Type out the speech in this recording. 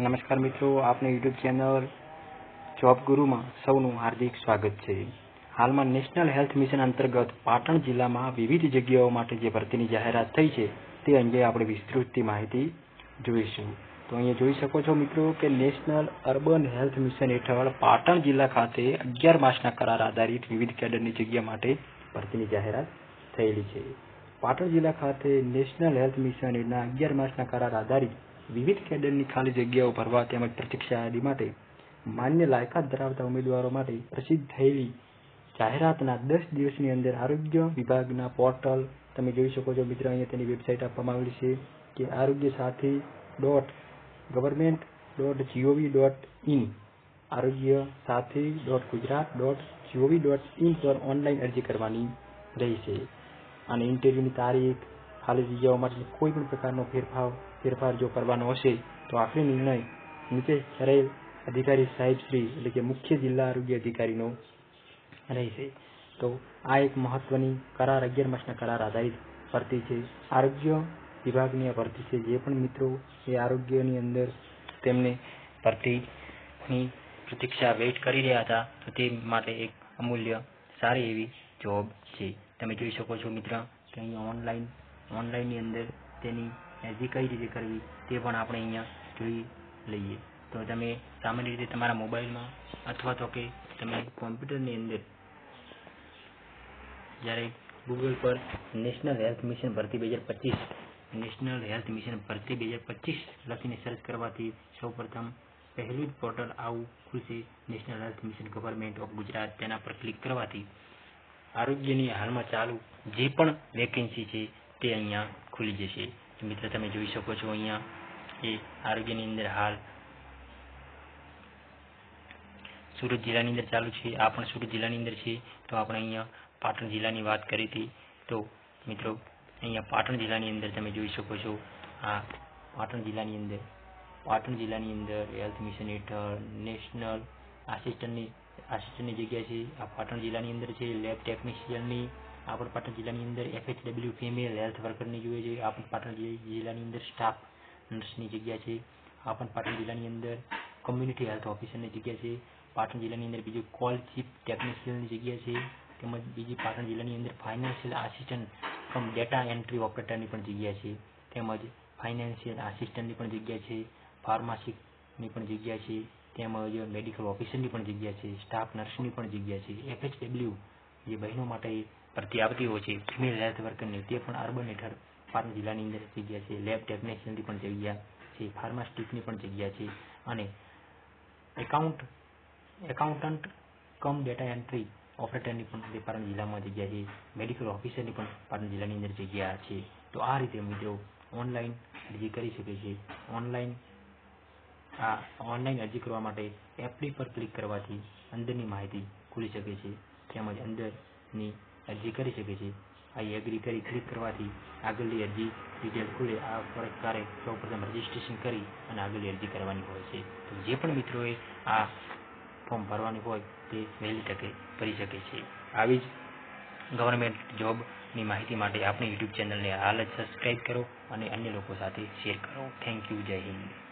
નમસ્કાર મિત્રો, આપની યુટ્યુબ ચેનલ જોબ ગુરુમાં સૌનું હાર્દિક સ્વાગત છે. હાલમાં નેશનલ હેલ્થ મિશન અંતર્ગત પાટણ જિલ્લામાં વિવિધ જગ્યાઓ માટે જે ભરતીની જાહેરાત થઈ છે, તે અંગે આપણે વિસ્તૃતથી માહિતી જોઈશું. તો અહીંયા જોઈ શકો છો મિત્રો કે નેશનલ અર્બન હેલ્થ મિશન હેઠળ પાટણ જિલ્લા ખાતે અગિયાર માસના કરાર આધારિત વિવિધ કેડરની જગ્યા માટે ભરતીની જાહેરાત થયેલી છે. પાટણ જિલ્લા ખાતે નેશનલ હેલ્થ મિશન હેઠળના અગિયાર માસના કરાર આધારિત વિવિધ કેડરની ખાલી જગ્યાઓ ભરવા તેમજ પ્રતીક્ષા યાદી માટે માન્ય લાયકાત ધરાવતા ઉમેદવારો માટે પ્રસિદ્ધ થયેલી જાહેરાતના દસ દિવસની અંદર આરોગ્ય વિભાગના પોર્ટલ તમે જોઈ શકો છો મિત્ર, અહીંયા તેની વેબસાઇટ આપવામાં આવેલી છે કે Arogya Sathi dot government dot GOV dot in, Arogya Sathi dot Gujarat dot GOV dot in પર ઓનલાઈન અરજી કરવાની રહેશે. અને ઇન્ટરવ્યૂની તારીખ ખાલી જગ્યાઓ માટે કોઈ પણ પ્રકારનો ફેરફાર ફેરફાર જો કરવાનો હશે, તો આખરી નિર્ણય નીચે કરેલ અધિકારી સાહેબશ્રી એટલે કે મુખ્ય જિલ્લા આરોગ્ય અધિકારીનો રહેશે. તો આ એક મહત્વની કરાર અગિયાર માસના કરાર આધારિત ભરતી છે. આરોગ્ય વિભાગની આ ભરતી છે. જે પણ મિત્રો એ આરોગ્યની અંદર તેમને ભરતીની પ્રતીક્ષા વેઇટ કરી રહ્યા હતા, તો તે માટે એક અમૂલ્ય સારી એવી જોબ છે. તમે જોઈ શકો છો મિત્ર કે અહીં ઓનલાઈન ઓનલાઈનની અંદર તેની અરજી કઈ રીતે કરવી તે પણ આપણે અહીંયા જોઈ લઈએ. તો તમે સામાન્ય રીતે તમારા મોબાઈલમાં અથવા તો કે તમે કોમ્પ્યુટરની અંદર જ્યારે ગૂગલ પર નેશનલ હેલ્થ મિશન ભરતી બે હજાર પચીસ નેશનલ હેલ્થ મિશન ભરતી બે હજાર પચીસ લખીને સર્ચ કરવાથી સૌપ્રથમ પહેલું જ પોર્ટલ આવું ખુલશે national health mission government of Gujarat તેના પર ક્લિક કરવાથી આરોગ્યની હાલમાં ચાલુ જે પણ વેકેન્સી છે તે અહીંયા ખુલી જશે. મિત્ર, તમે જોઈ શકો છો અહીંયા એ આરોગ્યની અંદર હાલ સુરત જિલ્લાની અંદર ચાલુ છે. આ પણ સુરત જિલ્લાની અંદર છે. તો આપણે અહીંયા પાટણ જિલ્લાની વાત કરી હતી. તો મિત્રો, અહીંયા પાટણ જિલ્લાની અંદર તમે જોઈ શકો છો આ પાટણ જિલ્લાની અંદર, પાટણ જિલ્લાની અંદર હેલ્થ મિશન હેઠળ નેશનલ આસિસ્ટન્ટની આસિસ્ટન્ટની જગ્યા છે. આ પાટણ જિલ્લાની અંદર છે, લેબ ટેકનિશિયનની આ પણ પાટણ જિલ્લાની અંદર એફએચડબલ્યુ ફિમેલ હેલ્થ વર્કરની જોઈએ છે આપણ પાટણ જિલ્લાની અંદર સ્ટાફ નર્સની જગ્યા છે આપણ પાટણ જિલ્લાની અંદર કમ્યુનિટી હેલ્થ ઓફિસરની જગ્યા છે પાટણ જિલ્લાની અંદર બીજું કોલ ચીફ ટેકનિશિયનની જગ્યા છે તેમજ બીજી પાટણ જિલ્લાની અંદર financial assistant from data entry ઓપરેટરની પણ જગ્યા છે તેમજ ફાઇનાન્શિયલ આસિસ્ટન્ટની પણ જગ્યા છે ફાર્માસિસ્ટની પણ જગ્યા છે તેમજ મેડિકલ ઓફિસરની પણ જગ્યા છે સ્ટાફ નર્સની પણ જગ્યા છે એફએચડબલ્યુ જે બહેનો માટે ભરતી આવતી હોય છે. ફિમેલ હેલ્થ વર્કરની તે પણ અર્બન હેઠળ પાટણ જિલ્લાની અંદર જગ્યા છે. લેબ ટેકનિશિયનની પણ જગ્યા છે. ફાર્માસ્ટિકની પણ જગ્યા છે. અને account, accountant cum data entry ઓપરેટરની પણ પાટણ જિલ્લામાં જગ્યા છે. મેડિકલ ઓફિસરની પણ પાટણ જિલ્લાની અંદર જગ્યા છે. તો આ રીતે મિત્રો ઓનલાઈન અરજી કરી શકે છે. ઓનલાઈન, આ ઓનલાઈન અરજી કરવા માટે એપ્લી પર ક્લિક કરવાથી અંદરની માહિતી ખુલી શકે છે. તેમજ અંદરની અરજી કરી શકે છે. આ એગ્રી કરી ક્લિક કરવાથી આગળની અરજી ડિટેલ ખુલે, આ પ્રકારે સૌપ્રથમ રજીસ્ટ્રેશન કરી અને આગળની અરજી કરવાની હોય છે. તો જે પણ મિત્રોએ આ ફોર્મ ભરવાનું હોય તે વહેલી તકે ભરી શકે છે. આવી જ ગવર્મેન્ટ જોબની માહિતી માટે આપણી યુટ્યુબ ચેનલને હાલ જ સબસ્ક્રાઈબ કરો અને અન્ય લોકો સાથે શેર કરો. થેન્ક યુ જય હિન્દ